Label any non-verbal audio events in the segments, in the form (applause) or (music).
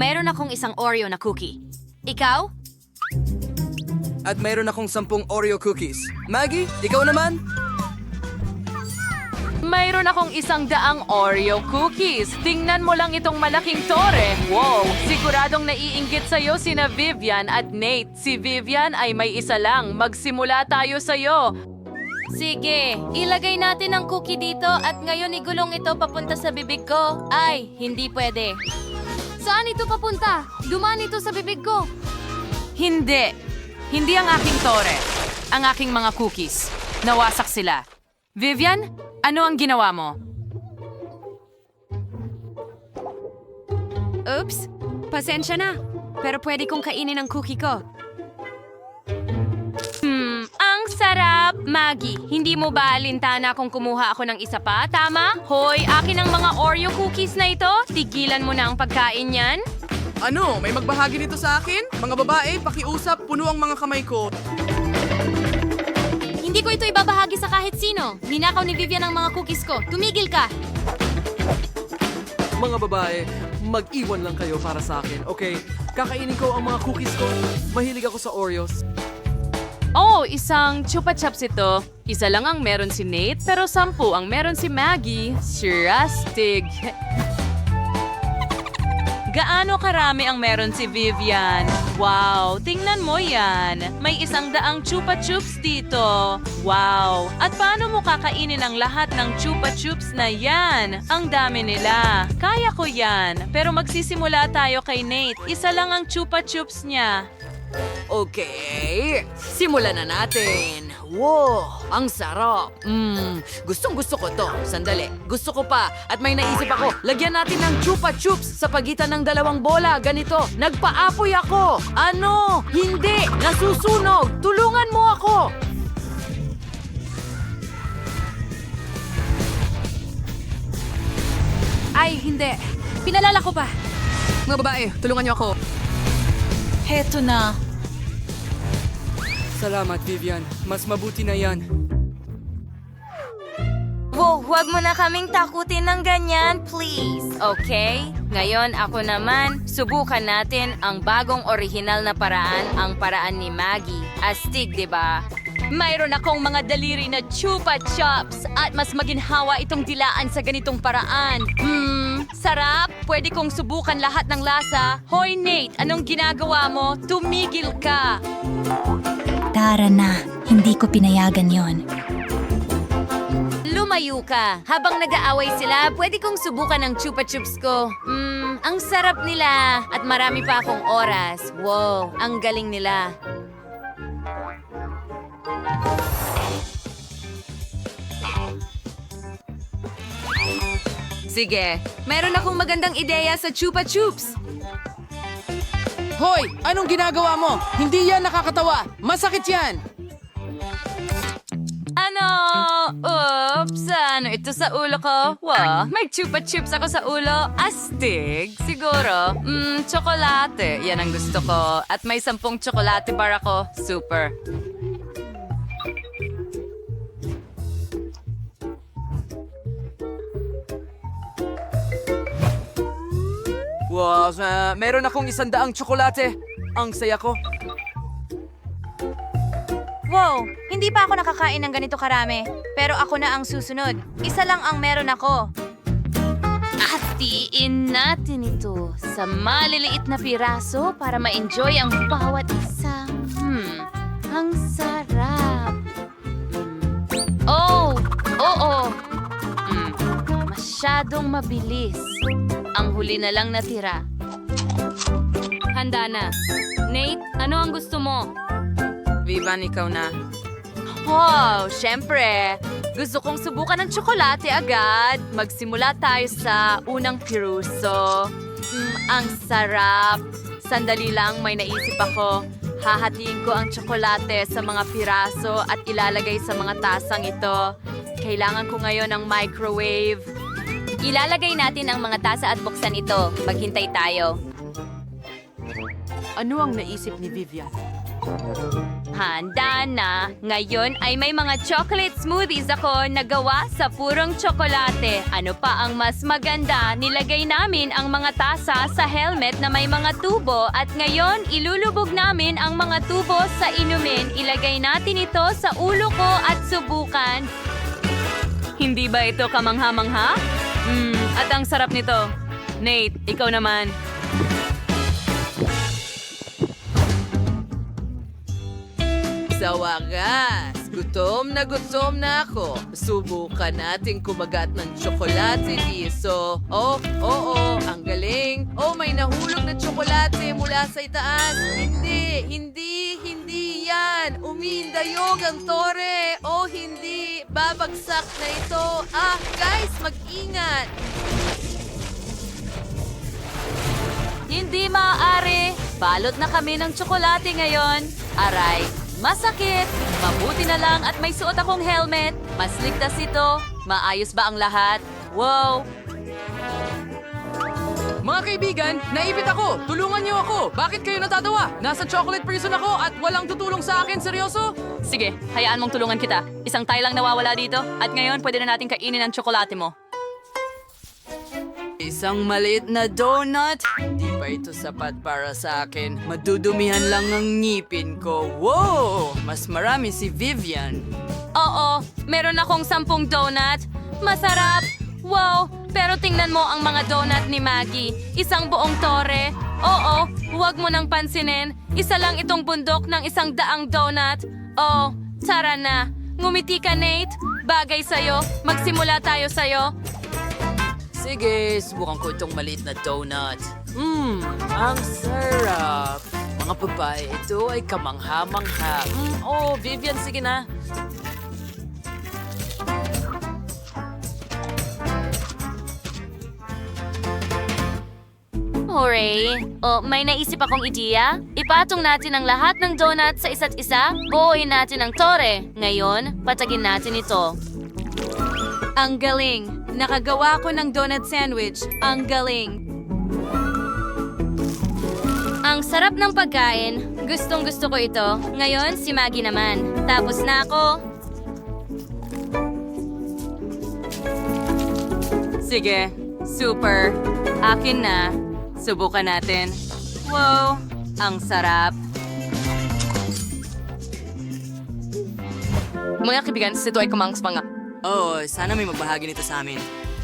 mayroon akong isang Oreo na cookie. Ikaw? At mayroon akong sampung Oreo cookies. Maggie, ikaw naman? Mayroon akong isang daang Oreo cookies. Tingnan mo lang itong malaking tore. Wow! Siguradong naiinggit sa'yo sina Vivian at Nate. Si Vivian ay may isa lang. Magsimula tayo sa'yo. Sige, ilagay natin ang cookie dito at ngayon igulong ito papunta sa bibig ko. Ay, hindi pwede. Saan ito papunta? Dumaan ito sa bibig ko. Hindi. Hindi ang aking tore. Ang aking mga cookies. Nawasak sila. Vivian, ano ang ginawa mo? Oops, pasensya na. Pero pwede kong kainin ang cookie ko. Sarap! Maggie, hindi mo ba alintana kung kumuha ako ng isa pa, tama? Hoy, akin ang mga Oreo cookies na ito. Tigilan mo na ang pagkain yan. Ano, may magbahagi nito sa akin? Mga babae, pakiusap, puno ang mga kamay ko. Hindi ko ito ibabahagi sa kahit sino. Ninakaw ni Vivian ang mga cookies ko. Tumigil ka! Mga babae, mag-iwan lang kayo para sa akin, okay? Kakainin ko ang mga cookies ko. Mahilig ako sa Oreos. Oh, isang chupa chups ito. Isa lang ang meron si Nate, pero sampu ang meron si Maggie. Sirastig. Gaano karami ang meron si Vivian? Wow, tingnan mo yan. May isang daang chupa chups dito. Wow, at paano mo kakainin ang lahat ng chupa chups na yan? Ang dami nila. Kaya ko yan. Pero magsisimula tayo kay Nate. Isa lang ang chupa chups niya. Okay, simulan na natin. Wow, ang sarap. Mmm, gustong gusto ko to. Sandali, gusto ko pa. At may naisip ako, lagyan natin ng chupa chups sa pagitan ng dalawang bola. Ganito, nagpaapoy ako. Ano? Hindi, nasusunog. Tulungan mo ako. Ay, hindi. Pinalala ko pa. Mga babae, tulungan niyo ako. Heto na. Salamat, Vivian. Mas mabuti na yan. Wow, huwag mo na kaming takutin ng ganyan, please. Okay? Ngayon ako naman, subukan natin ang bagong orihinal na paraan, ang paraan ni Maggie. Astig, di ba? Mayroon akong mga daliri na chupa chops at mas maginhawa itong dilaan sa ganitong paraan. Hmm, sarap. Pwede kong subukan lahat ng lasa. Hoy Nate, anong ginagawa mo? Tumigil ka. Tara na, hindi ko pinayagan yon. Lumayo ka. Habang nag-aaway sila, pwede kong subukan ang chupa chups ko. Hmm, ang sarap nila. At marami pa akong oras. Wow, ang galing nila. Sige, meron akong magandang ideya sa chupa chups. Hoy, anong ginagawa mo? Hindi yan nakakatawa. Masakit yan. Ano? Oops, ano ito sa ulo ko? Wow, may chupa chips ako sa ulo. Astig, siguro. Mmm, tsokolate. Yan ang gusto ko. At may sampung tsokolate bar ako. Super. Wow, uh, meron akong isang daang tsokolate. Ang saya ko. Wow, hindi pa ako nakakain ng ganito karami. Pero ako na ang susunod. Isa lang ang meron ako. Hatiin natin ito sa maliliit na piraso para ma-enjoy ang bawat isa. Hmm, ang sarap. Mm. Oh, oo. Mm, masyadong mabilis. Ang huli na lang natira. Handa na. Nate, ano ang gusto mo? Vivan, ikaw na. Wow, syempre. Gusto kong subukan ng tsokolate agad. Magsimula tayo sa unang piruso. Mm, ang sarap. Sandali lang, may naisip ako. Hahatiin ko ang tsokolate sa mga piraso at ilalagay sa mga tasang ito. Kailangan ko ngayon ng microwave. Ilalagay natin ang mga tasa at buksan ito. Maghintay tayo. Ano ang naisip ni Vivian? Handa na. Ngayon ay may mga chocolate smoothies ako na gawa sa purong tsokolate. Ano pa ang mas maganda? Nilagay namin ang mga tasa sa helmet na may mga tubo at ngayon ilulubog namin ang mga tubo sa inumin. Ilagay natin ito sa ulo ko at subukan. Hindi ba ito kamangha-mangha? At ang sarap nito. Nate, ikaw naman. Sa wakas, gutom na gutom na ako. Subukan natin kumagat ng tsokolate, Liso. Oh, oo, ang galing. Oh, may nahulog na tsokolate mula sa itaas. Hindi, hindi, hindi yan. Umindayog ang tore. Oh, hindi. Babagsak na ito. Ah, guys, mag-ingat. Hindi maaari. Balot na kami ng tsokolate ngayon. Aray, masakit. Mabuti na lang at may suot akong helmet. Mas ligtas ito. Maayos ba ang lahat? Wow! Mga kaibigan, naipit ako! Tulungan niyo ako! Bakit kayo natatawa? Nasa chocolate prison ako at walang tutulong sa akin, seryoso? Sige, hayaan mong tulungan kita. Isang tayo lang nawawala dito. At ngayon, pwede na natin kainin ang tsokolate mo. Isang maliit na donut? Hindi pa ito sapat para sa akin. Madudumihan lang ang ngipin ko. Wow! Mas marami si Vivian. Oo, meron akong sampung donut. Masarap! Wow! Pero tingnan mo ang mga donut ni Maggie. Isang buong tore. Oo, huwag mo nang pansinin. Isa lang itong bundok ng isang daang donut. Oh, tara na. Ngumiti ka, Nate. Bagay sa'yo. Magsimula tayo sa'yo. Sige, subukan ko itong maliit na donut. Mmm, ang sarap. Mga babae, ito ay kamangha-mangha. Mm, oh, Vivian, sige na. Hooray! O, may naisip akong ideya. Ipatong natin ang lahat ng donut sa isa't isa. Buuin natin ang tore. Ngayon, patagin natin ito. Ang galing. Nakagawa ko ng donut sandwich. Ang galing. Ang sarap ng pagkain. Gustong gusto ko ito. Ngayon, si Maggie naman. Tapos na ako. Sige, super. Akin na. Subukan natin. Wow, ang sarap. Mga kaibigan, ito ay kumangs mga. Oh, sana may magbahagi nito sa amin.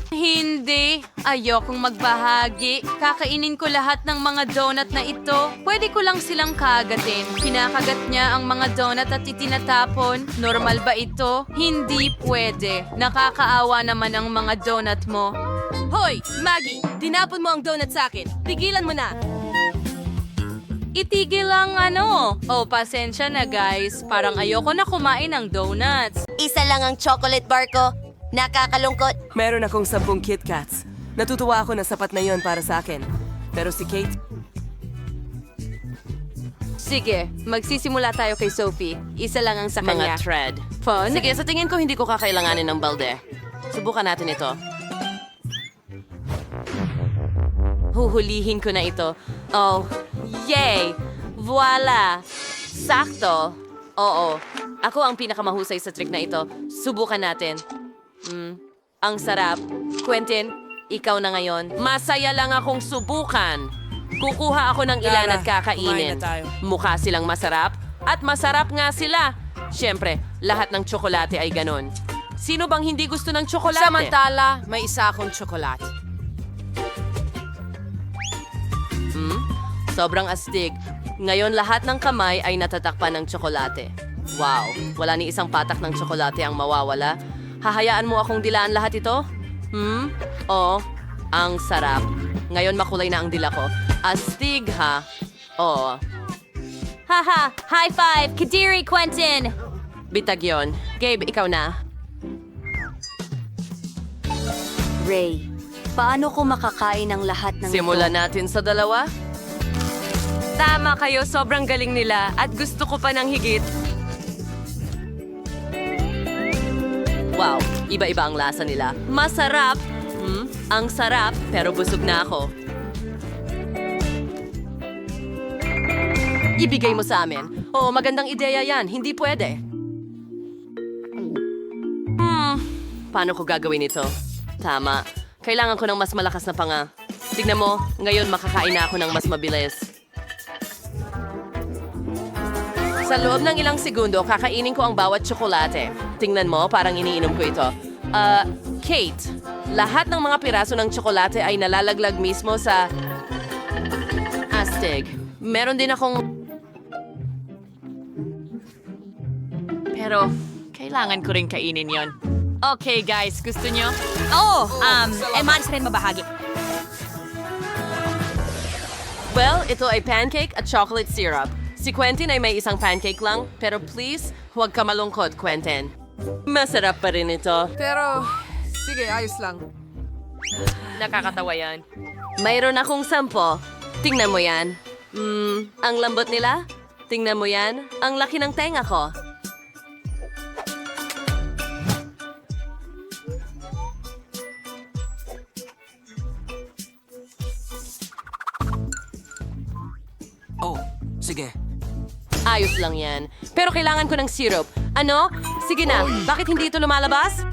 Hindi. Ayokong magbahagi. Kakainin ko lahat ng mga donut na ito. Pwede ko lang silang kagatin. Pinakagat niya ang mga donut at itinatapon. Normal ba ito? Hindi pwede. Nakakaawa naman ang mga donut mo. Hoy, Maggie! Dinapon mo ang donut sa akin. Tigilan mo na! Itigil lang ano. Oh, pasensya na guys. Parang ayoko na kumain ng donuts. Isa lang ang chocolate bar ko. Nakakalungkot. Meron akong sampung Kit Kats. Natutuwa ako na sapat na yon para sa akin. Pero si Kate, Sige, magsisimula tayo kay Sophie. Isa lang ang sa kanya. Mga thread. Fun? Sige, sa tingin ko hindi ko kakailanganin ng balde. Subukan natin ito. Huhulihin ko na ito. Oh, yay! Voila! Sakto! Oo, ako ang pinakamahusay sa trick na ito. Subukan natin. Mm, ang sarap. Quentin, ikaw na ngayon. Masaya lang akong subukan. Kukuha ako ng ilan at kakainin. Mukha silang masarap at masarap nga sila. Siyempre, lahat ng tsokolate ay ganon. Sino bang hindi gusto ng tsokolate? Samantala, may isa akong tsokolate. Sobrang astig. Ngayon lahat ng kamay ay natatakpan ng tsokolate. Wow, wala ni isang patak ng tsokolate ang mawawala. Hahayaan mo akong dilaan lahat ito? Hmm? Oo, ang sarap. Ngayon makulay na ang dila ko. Astig ha? Oo. Haha! High five! Kadiri, Quentin! Bitag yon. Gabe, ikaw na. Ray, paano ko makakain ang lahat ng Simulan natin sa dalawa. Tama kayo, sobrang galing nila at gusto ko pa ng higit. Wow, iba-iba ang lasa nila. Masarap! Hmm? Ang sarap, pero busog na ako. Ibigay mo sa amin. Oh, magandang ideya yan. Hindi pwede. Hmm, paano ko gagawin ito? Tama. Kailangan ko ng mas malakas na panga. Tignan mo, ngayon makakain na ako ng mas mabilis. Sa loob ng ilang segundo, kakainin ko ang bawat tsokolate. Tingnan mo, parang iniinom ko ito. Ah, Kate, lahat ng mga piraso ng tsokolate ay nalalaglag mismo sa astig. Meron din akong... Pero, kailangan ko rin kainin yon. Okay guys, gusto nyo? Oh, um, eh, manis rin mabahagi. Well, ito ay pancake at chocolate syrup. Si Quentin ay may isang pancake lang, pero please, huwag ka malungkot, Quentin. Masarap pa rin ito. Pero, sige, ayos lang. Nakakatawa yan. Mayroon akong sampo. Tingnan mo yan. Hmm, ang lambot nila? Tingnan mo yan. Ang laki ng tenga ko. Ayos lang yan. Pero kailangan ko ng syrup. Ano? Sige na. Bakit hindi ito lumalabas?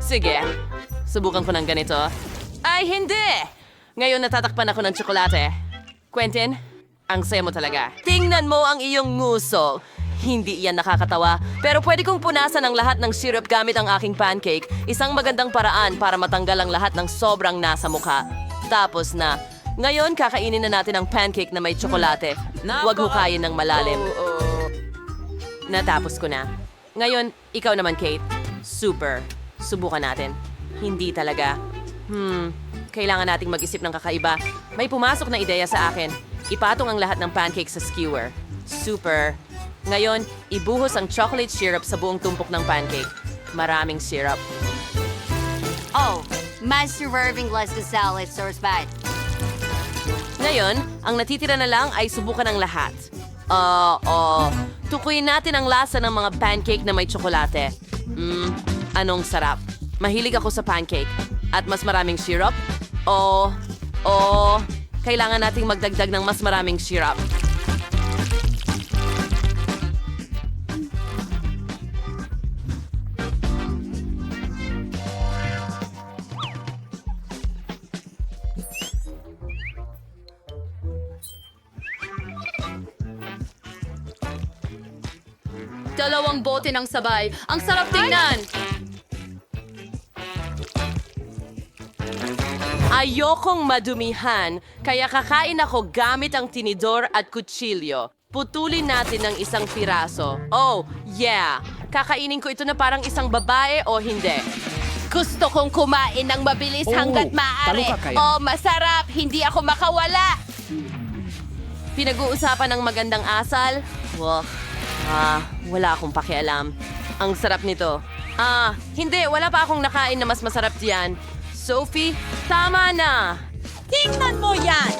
Sige. Subukan ko ng ganito. Ay, hindi! Ngayon natatakpan ako ng tsokolate. Quentin, ang saya mo talaga. Tingnan mo ang iyong nguso. Hindi iyan nakakatawa. Pero pwede kong punasan ang lahat ng syrup gamit ang aking pancake. Isang magandang paraan para matanggal ang lahat ng sobrang nasa mukha. Tapos na. Ngayon, kakainin na natin ang pancake na may tsokolate. Huwag hukayin ng malalim. Natapos ko na. Ngayon, ikaw naman, Kate. Super. Subukan natin. Hindi talaga. Hmm, kailangan nating mag-isip ng kakaiba. May pumasok na ideya sa akin. Ipatong ang lahat ng pancake sa skewer. Super. Ngayon, ibuhos ang chocolate syrup sa buong tumpok ng pancake. Maraming syrup. Oh, Master Irving loves the salad source bad. Ngayon, ang natitira na lang ay subukan ang lahat. Oo, uh, tukuyin natin ang lasa ng mga pancake na may tsokolate. Mmm, anong sarap. Mahilig ako sa pancake. At mas maraming syrup? O, o, kailangan nating magdagdag ng mas maraming syrup. Dalawang bote ng sabay. Ang sarap tingnan! Ayokong madumihan, kaya kakain ako gamit ang tinidor at kutsilyo. Putulin natin ng isang piraso. Oh, yeah! Kakainin ko ito na parang isang babae o hindi. Gusto kong kumain ng mabilis hanggat maaari. Oh, masarap! Hindi ako makawala! Pinag-uusapan ng magandang asal? Wah, ah, wala akong pakialam. Ang sarap nito. Ah, hindi, wala pa akong nakain na mas masarap diyan. Sophie, tama na! Tingnan mo yan!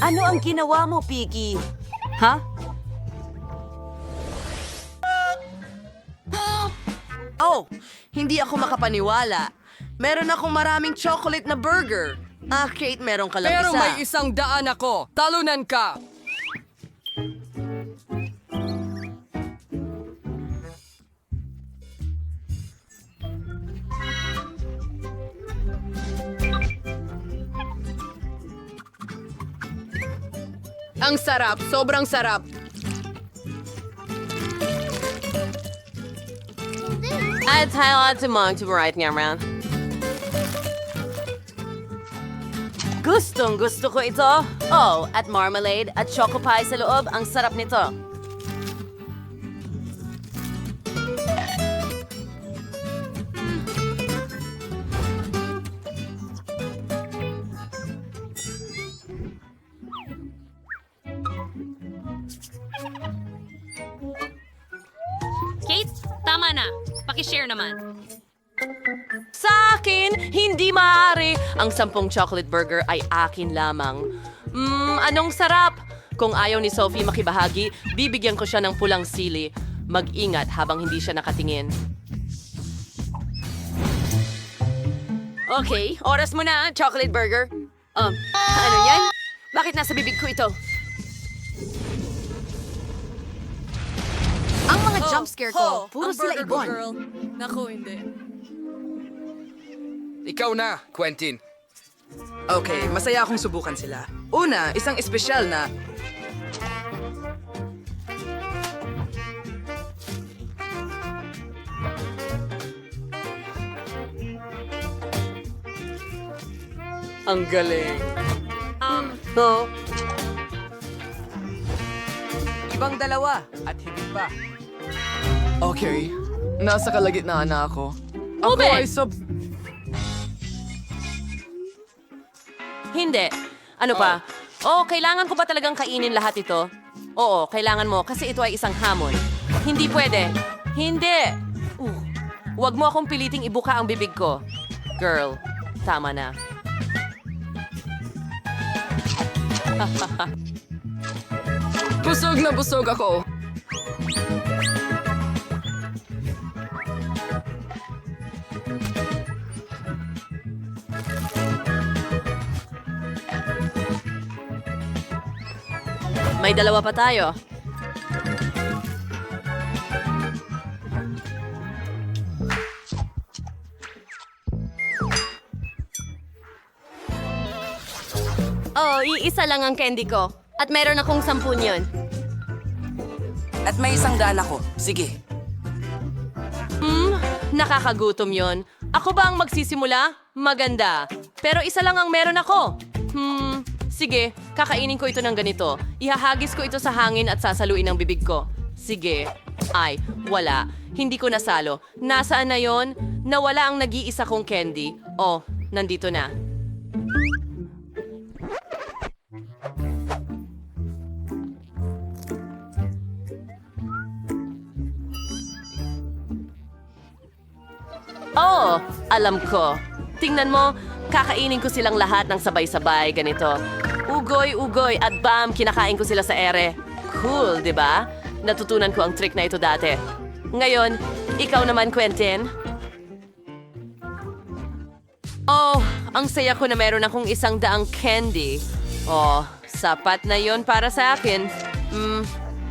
Ano ang ginawa mo, Piggy? Ha? Oh, hindi ako makapaniwala. Meron akong maraming chocolate na burger. Ah, Kate, meron ka lang Pero isa. may isang daan ako. Talunan ka! Ang sarap, sobrang sarap. At mong to right nga man. Gustong gusto ko ito. Oh, at marmalade at choco pie sa loob. Ang sarap nito. Ang sampung chocolate burger ay akin lamang. Mmm, anong sarap! Kung ayaw ni Sophie makibahagi, bibigyan ko siya ng pulang sili. Mag-ingat habang hindi siya nakatingin. Okay, oras mo na, chocolate burger. Um, ano yan? Bakit nasa bibig ko ito? Ang mga jump scare ko, puro sila ibon. Naku, hindi. Ikaw na, Quentin. Okay, masaya akong subukan sila. Una, isang espesyal na... Ang galing. Um, no. Ibang dalawa at higit pa. Okay, nasa kalagitnaan na ako. Ako Ube! ay sub... Hindi. Ano pa? Oh, kailangan ko ba talagang kainin lahat ito? Oo, kailangan mo kasi ito ay isang hamon. Hindi pwede. Hindi. Uh, huwag mo akong piliting ibuka ang bibig ko. Girl, tama na. (laughs) Busog na busog ako. May dalawa pa tayo. Oh, iisa lang ang candy ko. At meron akong sampun yun. At may isang daan ako. Sige. Hmm, nakakagutom yon. Ako ba ang magsisimula? Maganda. Pero isa lang ang meron ako. Sige, kakainin ko ito ng ganito. Ihahagis ko ito sa hangin at sasaluin ang bibig ko. Sige. Ay, wala. Hindi ko nasalo. Nasaan na yon? Nawala ang nag-iisa kong candy. Oh, nandito na. Oh, alam ko. Tingnan mo, kakainin ko silang lahat ng sabay-sabay ganito. Ugoy, ugoy, at bam, kinakain ko sila sa ere. Cool, di ba? Natutunan ko ang trick na ito dati. Ngayon, ikaw naman, Quentin. Oh, ang saya ko na meron akong isang daang candy. Oh, sapat na yon para sa akin. Hmm,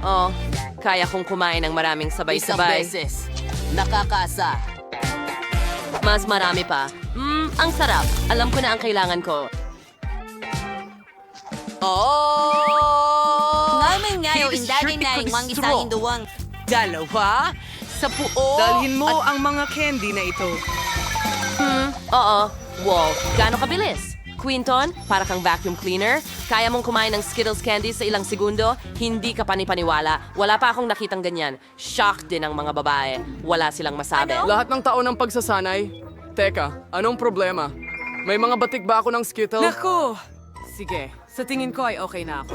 oh, kaya kong kumain ng maraming Isang sabay-sabay. beses. Nakakasa. Mas marami pa. Mmm, ang sarap. Alam ko na ang kailangan ko. Oh! Ngayon ngayon, indagin na yung mga isang induwang. Dalawa? Sa puo? Dalhin mo ang mga candy na ito. Hmm, oo. Wow, gaano kabilis? Quinton, para kang vacuum cleaner, kaya mong kumain ng Skittles candy sa ilang segundo, hindi ka panipaniwala. Wala pa akong nakitang ganyan. Shock din ang mga babae. Wala silang masabi. Lahat ng taon ng pagsasanay. Teka, anong problema? May mga batik ba ako ng Skittles? Naku! Sige, sa tingin ko ay okay na ako.